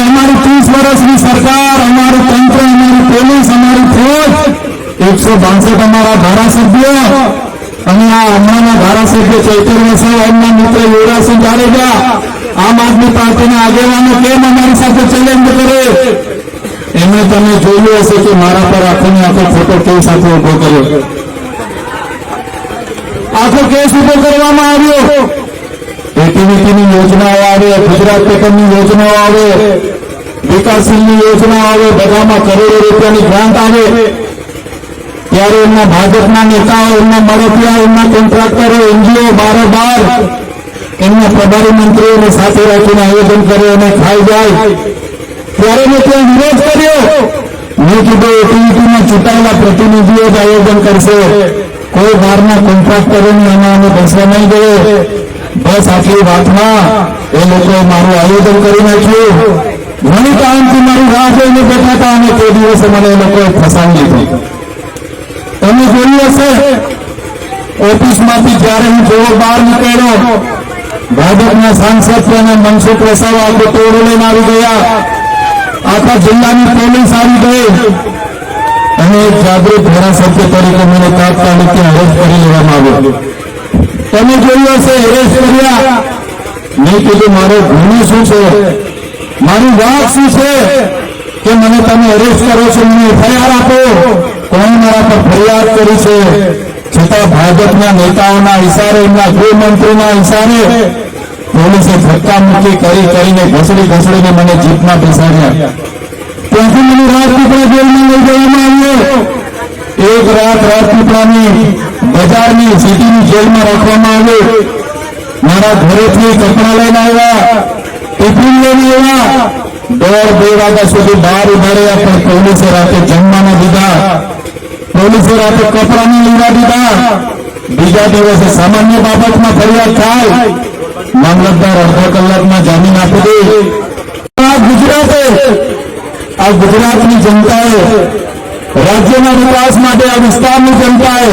અમારી ત્રીસ વર્ષની સરકાર, અમારું તંત્ર, અમારી પોલીસ, અમારી ફોજ, એકસો બાસઠ અમારા ધારાસભ્ય અને આ હમણાંના ધારાસભ્ય ચૈતર વસાવા એમના મિત્ર યુવરાજસિંહ જાડેજા આમ આદમી પાર્ટીના આગેવાનો કેમ અમારી સાથે ચેલેન્જ કરે? એમણે તમે જોયું હશે કે મારા પર આખોને આખો ફોટો કેસ સાથે ઊભો કર્યો? આખો કેસ ઊભો કરવામાં આવ્યો. એટીવીટીની યોજનાઓ આવે, ગુજરાત પેપરની યોજનાઓ આવે, વિકાસશીલની યોજનાઓ આવે, બધામાં કરોડો રૂપિયાની ગ્રાન્ટ આવે. ત્યારે એમના ભાજપના નેતાઓ, એમના મળતિયા એમના કોન્ટ્રાક્ટરો એનજીઓ બારોબાર એમના પ્રભારી મંત્રીઓને સાથે રાખીને આયોજન કરે અને ખાઈ જાય. ત્યારે મેં ત્યાં વિરોધ કર્યો. મેં કીધું એટીવીટીમાં ચૂંટાયેલા પ્રતિનિધિઓ જ આયોજન કરશે. કોઈ બહારના કોન્ટ્રાક્ટરોને આમાં અમે બેસવા નહીં દઈએ. બસ આટલી વાતમાં એ લોકોએ મારું આયોજન કરી નાખ્યું. ઘણી ટાઈમથી મારી રાહ જોઈને બેઠા હતા અને તે દિવસે મને એ લોકોએ ફસાવી લીધું. તમે જોયું હશે, ઓફિસમાંથી જ્યારે હું જેવો બહાર નીકળ્યો ભાજપના સાંસદ મનસુખ વસાવા આપણે તોડોને આવી ગયા. આખા જિલ્લાની પોલીસ આવી ગઈ. અને જાગૃત ધારાસભ્ય તરીકે મને તાત્કાલિક અરેસ્ટ કરી લેવામાં આવ્યો. તમે જોયું હશે અરેસ્ટ કર્યા. મેં કીધું, મારો ગુનો શું છે? મારી વાત શું છે? કે મને તમે અરેસ્ટ કરો છો, મને એફઆઈઆર આપો. કોણ મારા પર ફરિયાદ કરી છે? છતાં ભાજપના નેતાઓના ઇશારે એમના ગૃહમંત્રીના ઇશારે પોલીસે ધક્કા મૂકી કરી કરીને ઘસડી ઘસડીને મને જીપમાં બેસાડ્યા. ત્યાંથી મને રાજપીપળા જેલમાં લઈ જવામાં આવ્યો. એક રાત રાજપીપળાની બજારની સિટીની જેલમાં રાખવામાં આવ્યો. મારા ઘરેથી કપડા લઈને આવ્યા, ટિફિન લઈને આવ્યા. દોઢ બે વાગ્યા સુધી બહાર ઊભા રહ્યા પણ પોલીસે રાતે જમવાના દીધા. પોલીસે રાતે કપડાની લીધા દીધા. બીજા દિવસે સામાન્ય બાબતમાં ફરિયાદ થાય. મામલતદાર અડધા કલાકમાં જામીન આપી દે. આ ગુજરાતે, આ ગુજરાતની જનતાએ, રાજ્યના વિકાસ માટે આ વિસ્તારની જનતાએ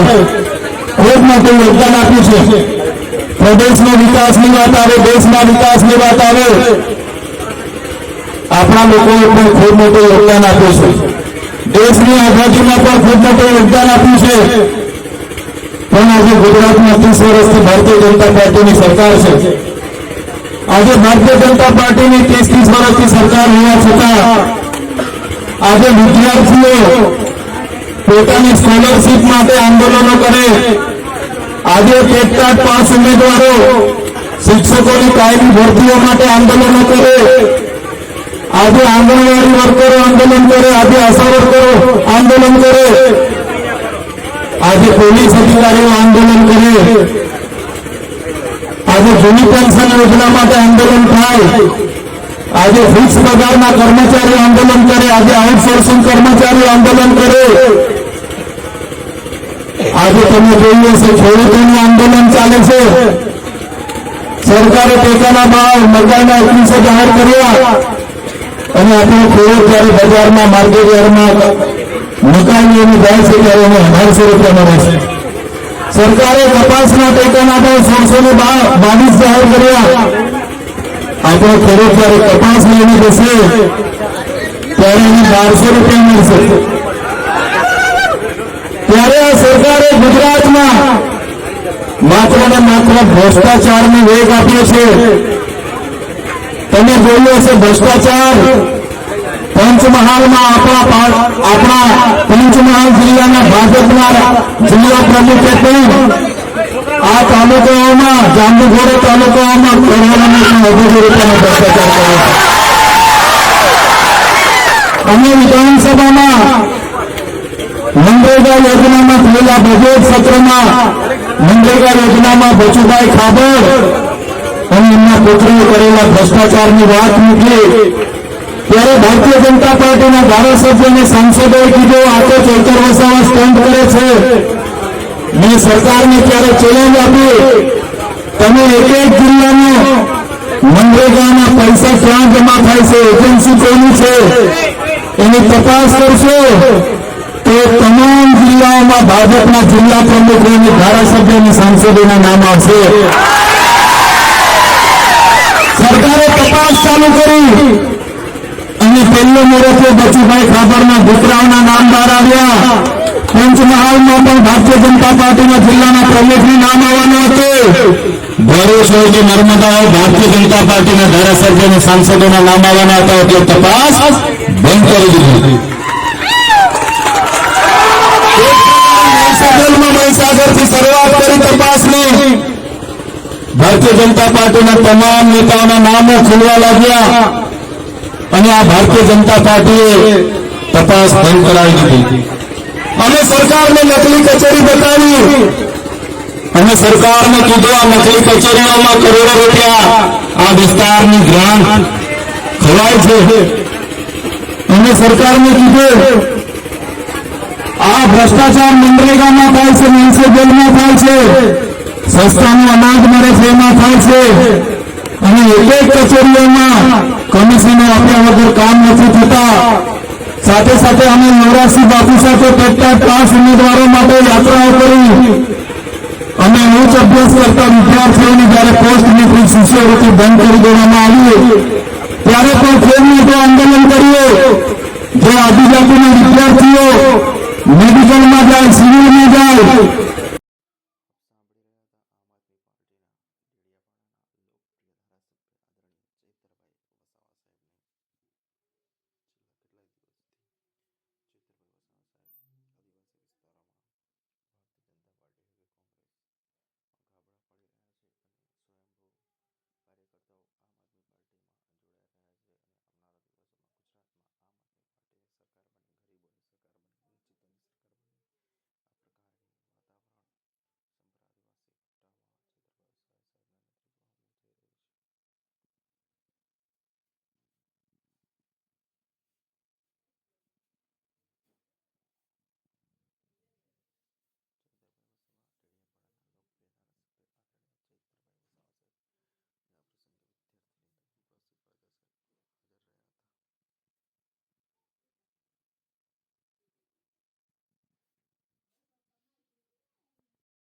ખૂબ મોટું યોગદાન આપ્યું છે. પ્રદેશનો વિકાસની વાત આવે, દેશના વિકાસની વાત આવે. આપણા લોકોએ પણ ખૂબ મોટું યોગદાન આપ્યું છે. દેશની આઝાદીમાં પણ ખૂબ મોટું યોગદાન આપ્યું છે. પણ આજે ગુજરાતમાં ત્રીસ વર્ષથી ભારતીય જનતા પાર્ટીની સરકાર છે. આજે ભારતીય જનતા પાર્ટીની ત્રીસ ત્રીસ વર્ષથી સરકાર હોવા છતાં આજે વિદ્યાર્થીઓ પોતાની સ્કોલરશીપ માટે આંદોલનો કરે. આજે ટેટટાટ પાસ ઉમેદવારો શિક્ષકોની કાયમી ભરતીઓ માટે આંદોલનો કરે. આજે આંગણવાડી વર્કરો આંદોલન કરે આજે આશા વર્કરો આંદોલન કરે આજે પોલીસ અધિકારીઓ આંદોલન કરે આજે જૂની પેન્શન યોજના માટે આંદોલન થાય। આજે ફિક્સ પગારના કર્મચારીઓ આંદોલન કરે, આજે આઉટસોર્સિંગ કર્મચારીઓ આંદોલન કરે। આજે તમે જોયું હશે, ખેડૂતોનું આંદોલન ચાલે છે। સરકારે ટેકાના ભાવ મકાઈના એકવીસો જાહેર કર્યા। અને આપણો ખેડૂત ત્યારે બજારમાં માર્કેટ યાર્ડમાં મકાઈની ભાવ છે ત્યારે એને અઢારસો રૂપિયા મળે છે. સરકારે કપાસના ટેકાના ભાવ સોળસો ને બાવીસ જાહેર કર્યા. આપણો ખેડૂત જ્યારે કપાસ લઈને જશે ત્યારે એને બારસો રૂપિયા મળશે. ત્યારે આ સરકારે ગુજરાતમાં માત્ર ને માત્ર ભ્રષ્ટાચારને વેગ આપ્યો છે. તમે જોયું હશે ભ્રષ્ટાચાર, પંચમહાલમાં આપણા પા- આપણા પંચમહાલ જિલ્લાના ભાજપના જિલ્લા પ્રમુખે પણ આ તાલુકાઓમાં, જાંબુઘોડા તાલુકાઓમાં કરોડોનો પણ અઢીસો રૂપિયાનો ભ્રષ્ટાચાર કર્યો છે. અમે વિધાનસભામાં મનરેગા યોજનામાં થયેલા બજેટ સત્રમાં મનરેગા યોજનામાં બચુભાઈ ખાબર અને એમના પુત્રોએ કરેલા ભ્રષ્ટાચારની વાત મૂકી ત્યારે ભારતીય જનતા પાર્ટીના ધારાસભ્ય અને સાંસદોએ કીધું, આ તો ચૈતર વસાવા સ્ટેન્ડ કરે છે. મેં સરકારને ત્યારે ચેલેન્જ આપી, તમે એક એક જિલ્લાનો મનરેગાના પૈસા ક્યાં જમા થાય છે? એજન્સી કોની છે? એની તપાસ કરશો તો તમામ જિલ્લાઓમાં ભાજપના જિલ્લા પ્રમુખો અને ધારાસભ્ય અને સાંસદોના નામ આવશે. સરકારે તપાસ ચાલુ કરી. અને પહેલો મોરચો બચુભાઈ ખાબરના દીકરાઓના નામ બહાર આવ્યા. પંચમહાલમાં પણ ભારતીય જનતા પાર્ટીના જિલ્લાના પ્રમુખનું નામ આવવાનું હતું ભરૂચ હોય ભારતીય જનતા પાર્ટીના ધારાસભ્ય અને સાંસદોના નામ આવવાના હતા એટલે તપાસ બંધ કરી દીધી મહીસાગરથી શરૂઆત કરી તપાસની. ભારતીય જનતા પાર્ટીના તમામ નેતાઓના નામો ખુલવા લાગ્યા. અને આ ભારતીય જનતા પાર્ટીએ તપાસ બંધ કરાવી દીધી. અને સરકારને નકલી કચેરી બતાવી. અને સરકારને કીધું, આ નકલી કચેરીઓમાં કરોડો રૂપિયા આ વિસ્તારની ગ્રાન્ટ ખવાય છે. અને સરકારને કીધું, આ ભ્રષ્ટાચાર મનરેગામાં થાય છે મ્યુનિસિપલમાં થાય છે. સસ્તાનું અનાજ છે એમાં થાય છે. અને એક એક કચેરીઓમાં કમિશનો આપ્યા વગર કામ નથી થતા. સાથે સાથે અમે નવરાશી બાપુ સાથે ટેટટાટ પાંચ ઉમેદવારો માટે યાત્રાઓ કરી. અમે ઉચ્ચ અભ્યાસ કરતા વિદ્યાર્થીઓને જયારે પોસ્ટ મેટ્રિક શિષ્યવૃત્તિ બંધ કરી દેવામાં આવી, ત્યારે પણ ખૂબ મોટો આંદોલન કર્યું. જે આદિજાતિના વિદ્યાર્થીઓ મેડિકલમાં જાય સિવિલમાં જાય